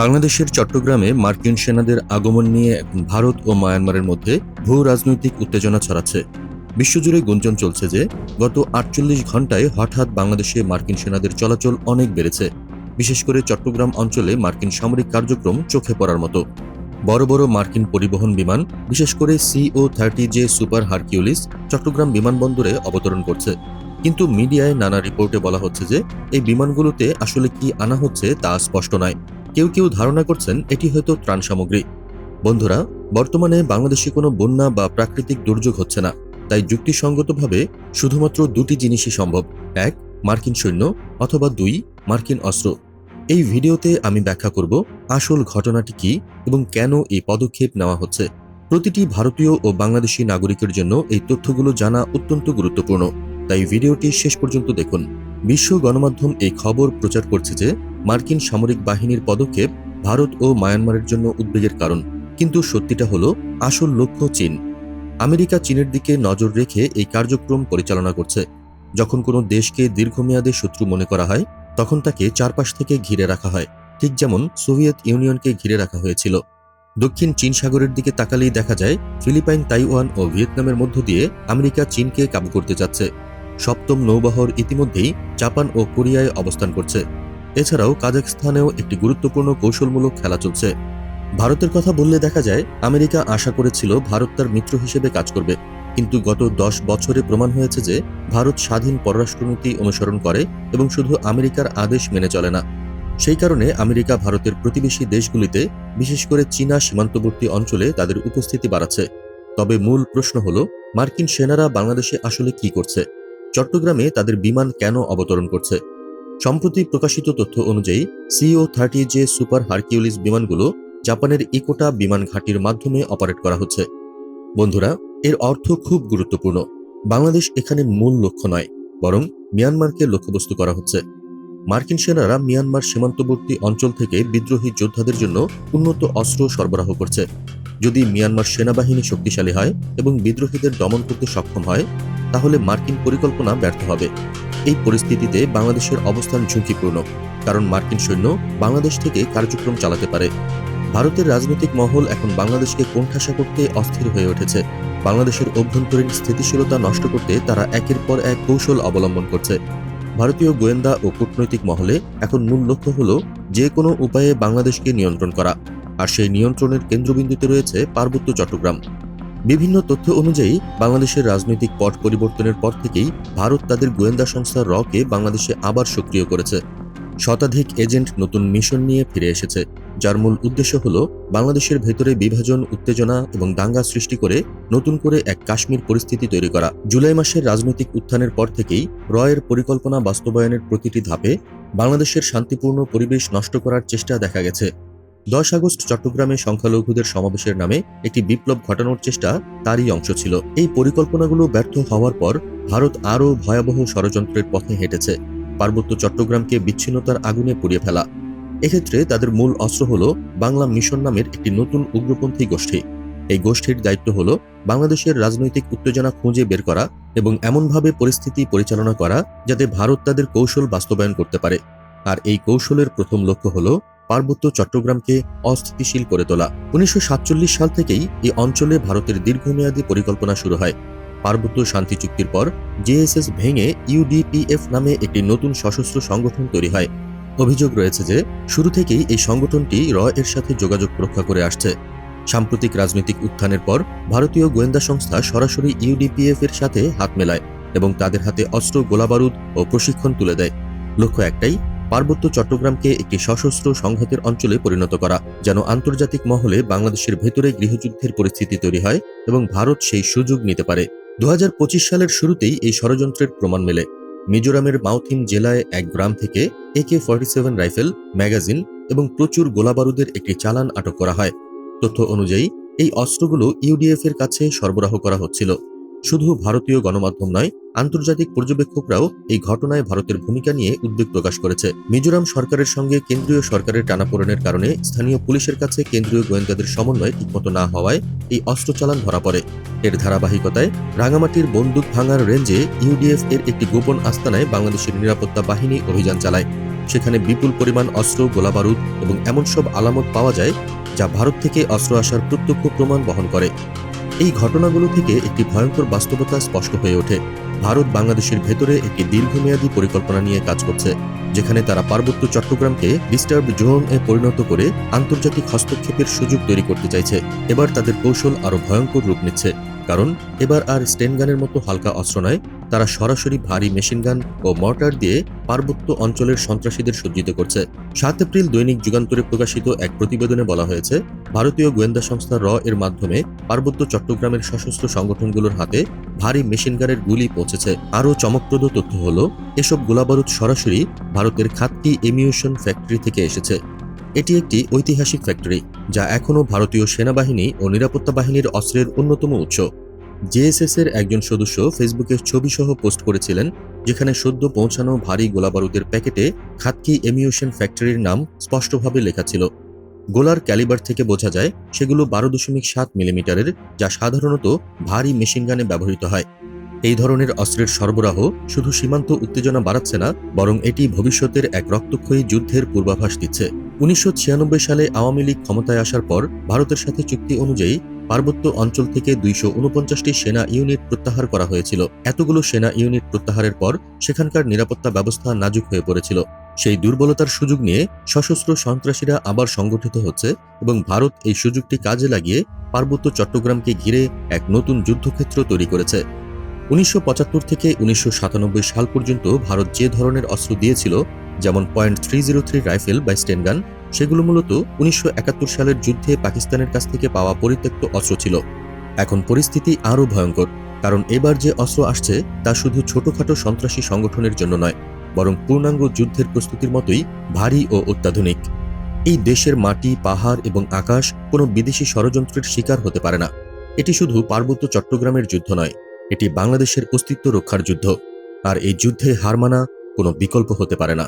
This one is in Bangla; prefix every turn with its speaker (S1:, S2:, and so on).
S1: বাংলাদেশের চট্টগ্রামে মার্কিন সেনাদের আগমন নিয়ে এখন ভারত ও মায়ানমারের মধ্যে ভূ রাজনৈতিক উত্তেজনা ছড়াচ্ছে। বিশ্বজুড়ে গুঞ্জন চলছে যে, গত আটচল্লিশ ঘন্টায় হঠাৎ বাংলাদেশে মার্কিন সেনাদের চলাচল অনেক বেড়েছে। বিশেষ করে চট্টগ্রাম অঞ্চলে মার্কিন সামরিক কার্যক্রম চোখে পড়ার মতো। বড় বড় মার্কিন পরিবহন বিমান, বিশেষ করে C thirty J super Hercules, Chattogram বিমানবন্দরে অবতরণ করছে। কিন্তু মিডিয়ায় নানা রিপোর্টে বলা হচ্ছে যে, এই বিমানগুলোতে আসলে কি আনা হচ্ছে তা স্পষ্ট নয়। কেউ কেউ ধারণা করছেন এটি হয়তো ত্রাণ সামগ্রী। বন্ধুরা, বর্তমানে বাংলাদেশে কোনো বন্যা বা প্রাকৃতিক দুর্যোগ হচ্ছে না, তাই যুক্তিসঙ্গতভাবে শুধুমাত্র দুটি জিনিসই সম্ভব, এক, মার্কিন সৈন্য অথবা দুই, মার্কিন অস্ত্র। এই ভিডিওতে আমি ব্যাখ্যা করব আসল ঘটনাটি কি এবং কেন এই পদক্ষেপ নেওয়া হচ্ছে। প্রতিটি ভারতীয় ও বাংলাদেশি নাগরিকের জন্য এই তথ্যগুলো জানা অত্যন্ত গুরুত্বপূর্ণ, তাই ভিডিওটি শেষ পর্যন্ত দেখুন। বিশ্ব গণমাধ্যম এই খবর প্রচার করছে যে মার্কিন সামরিক বাহিনীর পদক্ষেপ ভারত ও মায়ানমারের জন্য উদ্বেগের কারণ। কিন্তু সত্যিটা হলো, আসল লক্ষ্য চীন। আমেরিকা চীনের দিকে নজর রেখে এই কার্যক্রম পরিচালনা করছে। যখন কোনো দেশকে দীর্ঘমেয়াদে শত্রু মনে করা হয়, তখন তাকে চারপাশ থেকে ঘিরে রাখা হয়। ঠিক যেমন সোভিয়েত ইউনিয়নকে ঘিরে রাখা হয়েছিল। দক্ষিণ চীন সাগরের দিকে তাকালেই দেখা যায়, ফিলিপাইন, তাইওয়ান ও ভিয়েতনামের মধ্য দিয়ে আমেরিকা চীনকে কাবু করতে যাচ্ছে। সপ্তম নৌবহর ইতিমধ্যেই জাপান ও কোরিয়ায় অবস্থান করছে। এছাড়াও কাজাখস্তানেও একটি গুরুত্বপূর্ণ কৌশলমূলক খেলা চলছে। ভারতের কথা বললে দেখা যায়, আমেরিকা আশা করেছিল ভারত তার মিত্র হিসেবে কাজ করবে। কিন্তু গত দশ বছরে প্রমাণ হয়েছে যে, ভারত স্বাধীন পররাষ্ট্রনীতি অনুসরণ করে এবং শুধু আমেরিকার আদেশ মেনে চলে না। সেই কারণে আমেরিকা ভারতের প্রতিবেশী দেশগুলিতে, বিশেষ করে চীনা সীমান্তবর্তী অঞ্চলে তাদের উপস্থিতি বাড়াচ্ছে। তবে মূল প্রশ্ন হল, মার্কিন সেনারা বাংলাদেশে আসলে কি করছে? চট্টগ্রামে তাদের বিমান কেন অবতরণ করছে? সম্প্রতি প্রকাশিত তথ্য অনুযায়ী C thirty J super Hercules বিমানগুলো জাপানের ইকোটা বিমান ঘাঁটির মাধ্যমে অপারেট করা হচ্ছে। বন্ধুরা, এর অর্থ খুব গুরুত্বপূর্ণ। বাংলাদেশ এখানে মূল লক্ষ্য নয়, বরং মিয়ানমারকে লক্ষ্যবস্তু করা হচ্ছে। মার্কিন সেনারা মিয়ানমার সীমান্তবর্তী অঞ্চল থেকে বিদ্রোহী যোদ্ধাদের জন্য উন্নত অস্ত্র সরবরাহ করছে। যদি মিয়ানমার সেনাবাহিনী শক্তিশালী হয় এবং বিদ্রোহীদের দমন করতে সক্ষম হয়, তাহলে মার্কিন পরিকল্পনা ব্যর্থ হবে। এই পরিস্থিতিতে বাংলাদেশের অবস্থান ঝুঁকিপূর্ণ, কারণ মার্কিন সৈন্য বাংলাদেশ থেকে কার্যক্রম চালাতে পারে। ভারতের রাজনৈতিক মহল এখন বাংলাদেশকে কোণঠাসা করতে অস্থির হয়ে উঠেছে। বাংলাদেশের অভ্যন্তরীণ স্থিতিশীলতা নষ্ট করতে তারা একের পর এক কৌশল অবলম্বন করছে। ভারতীয় গোয়েন্দা ও কূটনৈতিক মহলে এখন মূল লক্ষ্য হল যে কোনো উপায়ে বাংলাদেশকে নিয়ন্ত্রণ করা, আর সেই নিয়ন্ত্রণের কেন্দ্রবিন্দুতে রয়েছে পার্বত্য চট্টগ্রাম। বিভিন্ন তথ্য অনুযায়ী, বাংলাদেশের রাজনৈতিক পট পরিবর্তনের পর থেকেই ভারত তাদের গোয়েন্দা সংস্থা রকে বাংলাদেশে আবার সক্রিয় করেছে। শতাধিক এজেন্ট নতুন মিশন নিয়ে ফিরে এসেছে, যার মূল উদ্দেশ্য হল বাংলাদেশের ভেতরে বিভাজন, উত্তেজনা এবং দাঙ্গা সৃষ্টি করে নতুন করে এক কাশ্মীর পরিস্থিতি তৈরি করা। জুলাই মাসের রাজনৈতিক উত্থানের পর থেকেই রয়ের পরিকল্পনা বাস্তবায়নের প্রতিটি ধাপে বাংলাদেশের শান্তিপূর্ণ পরিবেশ নষ্ট করার চেষ্টা দেখা গেছে। দশ আগস্ট চট্টগ্রামে সংখ্যালঘুদের সমাবেশের নামে একটি বিপ্লব ঘটানোর চেষ্টা তারই অংশ ছিল। এই পরিকল্পনাগুলো ব্যর্থ হওয়ার পর ভারত আরও ভয়াবহ ষড়যন্ত্রের পথে হেঁটেছে। পার্বত্য চট্টগ্রামকে বিচ্ছিন্নতার আগুনে পুড়িয়ে ফেলা। এক্ষেত্রে তাদের মূল অস্ত্র হল বাংলা মিশন নামের একটি নতুন উগ্রপন্থী গোষ্ঠী। এই গোষ্ঠীর দায়িত্ব হল বাংলাদেশের রাজনৈতিক উত্তেজনা খুঁজে বের করা এবং এমনভাবে পরিস্থিতি পরিচালনা করা যাতে ভারত তাদের কৌশল বাস্তবায়ন করতে পারে। আর এই কৌশলের প্রথম লক্ষ্য হল পার্বত্য চট্টগ্রামকে অস্থিতিশীল করে তোলা। উনিশশো সাল থেকেই এই অঞ্চলে ভারতের দীর্ঘমেয়াদী পরিকল্পনা শুরু হয়। পার্বত্য শান্তি চুক্তির পর জেএসএস ভেঙে ইউডিপিএফ নামে একটি নতুন সশস্ত্র সংগঠন তৈরি হয়। অভিযোগ রয়েছে যে, শুরু থেকেই এই সংগঠনটি র এর সাথে যোগাযোগ রক্ষা করে আসছে। সাম্প্রতিক রাজনৈতিক উত্থানের পর ভারতীয় গোয়েন্দা সংস্থা সরাসরি ইউডিপিএফ এর সাথে হাত মেলায় এবং তাদের হাতে অস্ত্র, গোলাবারুদ ও প্রশিক্ষণ তুলে দেয়। লক্ষ্য একটাই পার্বত্য চট্টগ্রামকে একটি সশস্ত্র সংঘাতের অঞ্চলে পরিণত করা, যেন আন্তর্জাতিক মহলে বাংলাদেশের ভেতরে গৃহযুদ্ধের পরিস্থিতি তৈরি হয় এবং ভারত সেই সুযোগ নিতে পারে। দু হাজার পঁচিশ সালের শুরুতেই এই ষড়যন্ত্রের প্রমাণ মেলে। মিজোরামের মাউথিম জেলায় এক গ্রাম থেকে AK forty seven rifle, magazine এবং প্রচুর গোলাবারুদের একটি চালান আটক করা হয়। তথ্য অনুযায়ী, এই অস্ত্রগুলো ইউডিএফ এর কাছে সরবরাহ করা হচ্ছিল। শুধু ভারতীয় গণমাধ্যম নয়, আন্তর্জাতিক পর্যবেক্ষকরাও এই ঘটনায় ভারতের ভূমিকা নিয়ে উদ্বেগ প্রকাশ করেছে। মিজোরাম সরকারের সঙ্গে কেন্দ্রীয় সরকারের টানাপোড়েনের কারণে স্থানীয় পুলিশের কাছে কেন্দ্রীয় গোয়েন্দাদের সমন্বয় ঠিকমতো না হওয়ায় এই অস্ত্র চালান ধরা পড়ে। এর ধারাবাহিকতায় রাঙামাটির বন্দুক ভাঙার রেঞ্জে ইউডিএফ এর একটি গোপন আস্তানায় বাংলাদেশের নিরাপত্তা বাহিনী অভিযান চালায়। সেখানে বিপুল পরিমাণ অস্ত্র, গোলাবারুদ এবং এমন সব আলামত পাওয়া যায় যা ভারত থেকে অস্ত্র আসার প্রত্যক্ষ প্রমাণ বহন করে। এই ঘটনাগুলো থেকে একটি ভয়ঙ্কর বাস্তবতা স্পষ্ট হয়ে ওঠে। ভারত বাংলাদেশের ভেতরে একটি দীর্ঘমেয়াদী পরিকল্পনা নিয়ে কাজ করছে, যেখানে তারা পার্বত্য চট্টগ্রামকে ডিস্টার্ব জোন এ পরিণত করে আন্তর্জাতিক হস্তক্ষেপের সুযোগ তৈরি করতে চাইছে। এবার তাদের কৌশল আরও ভয়ঙ্কর রূপ নিচ্ছে, কারণ এবার আর স্টেনগানের মতো হালকা অস্ত্র নয় তারা সরাসরি ভারী মেশিনগান ও মর্টার দিয়ে পার্বত্য অঞ্চলের সন্ত্রাসীদের সজ্জিত করছে। সাত এপ্রিল দৈনিক যুগান্তরে প্রকাশিত এক প্রতিবেদনে বলা হয়েছে, ভারতীয় গোয়েন্দা সংস্থা র এর মাধ্যমে পার্বত্য চট্টগ্রামের সশস্ত্র সংগঠনগুলোর হাতে ভারী মেশিনগানের গুলি পৌঁছেছে। আরও চমকপ্রদ তথ্য হল, এসব গোলাবারুদ সরাসরি ভারতের খাতকি এমিউশন ফ্যাক্টরি থেকে এসেছে। এটি একটি ঐতিহাসিক ফ্যাক্টরি, যা এখনও ভারতীয় সেনাবাহিনী ও নিরাপত্তা বাহিনীর অস্ত্রের অন্যতম উৎস। জেএসএস এর একজন সদস্য ফেসবুকে ছবিসহ পোস্ট করেছিলেন, যেখানে সদ্য পৌঁছানো ভারী গোলাবারুদের প্যাকেটে খাতকি এমিউশন ফ্যাক্টরির নাম স্পষ্টভাবে লেখা ছিল। গোলার ক্যালিবার থেকে বোঝা যায়, সেগুলো বারো দশমিক সাত মিলিমিটারের, যা সাধারণত ভারী মেশিনগানে ব্যবহৃত হয়। এই ধরনের অস্ত্রের সরবরাহ শুধু সীমান্ত উত্তেজনা বাড়াচ্ছে না, বরং এটি ভবিষ্যতের এক রক্তক্ষয়ী যুদ্ধের পূর্বাভাস দিচ্ছে। উনিশশো ছিয়ানব্বই সালে আওয়ামী লীগ ক্ষমতায় আসার পর ভারতের সাথে চুক্তি অনুযায়ী পার্বত্য অঞ্চল থেকে দুইশো উনপঞ্চাশটি সেনা ইউনিট প্রত্যাহার করা হয়েছিল। এতগুলো সেনা ইউনিট প্রত্যাহারের পর সেখানকার নিরাপত্তা ব্যবস্থা নাজুক হয়ে পড়েছিল। সেই দুর্বলতার সুযোগ নিয়ে সশস্ত্র সন্ত্রাসীরা আবার সংগঠিত হচ্ছে এবং ভারত এই সুযোগটি কাজে লাগিয়ে পার্বত্য চট্টগ্রামকে ঘিরে এক নতুন যুদ্ধক্ষেত্র তৈরি করেছে। উনিশশো পঁচাত্তর থেকে উনিশশো সাতানব্বই সাল পর্যন্ত ভারত যে ধরনের অস্ত্র দিয়েছিল, যেমন point three zero three rifle বা স্টেনগান সেগুলো মূলত উনিশশো একাত্তর সালের যুদ্ধে পাকিস্তানের কাছ থেকে পাওয়া পরিত্যক্ত অস্ত্র ছিল। এখন পরিস্থিতি আরও ভয়ঙ্কর, কারণ এবার যে অস্ত্র আসছে, তা শুধু ছোটখাটো সন্ত্রাসী সংগঠনের জন্য নয়, বরং পূর্ণাঙ্গ যুদ্ধের প্রস্তুতির মতোই ভারী ও অত্যাধুনিক। এই দেশের মাটি, পাহাড় এবং আকাশ কোনো বিদেশি ষড়যন্ত্রের শিকার হতে পারে না। এটি শুধু পার্বত্য চট্টগ্রামের যুদ্ধ নয় এটি বাংলাদেশের অস্তিত্ব রক্ষার যুদ্ধ, আর এই যুদ্ধে হার মানা কোনো বিকল্প হতে পারে না।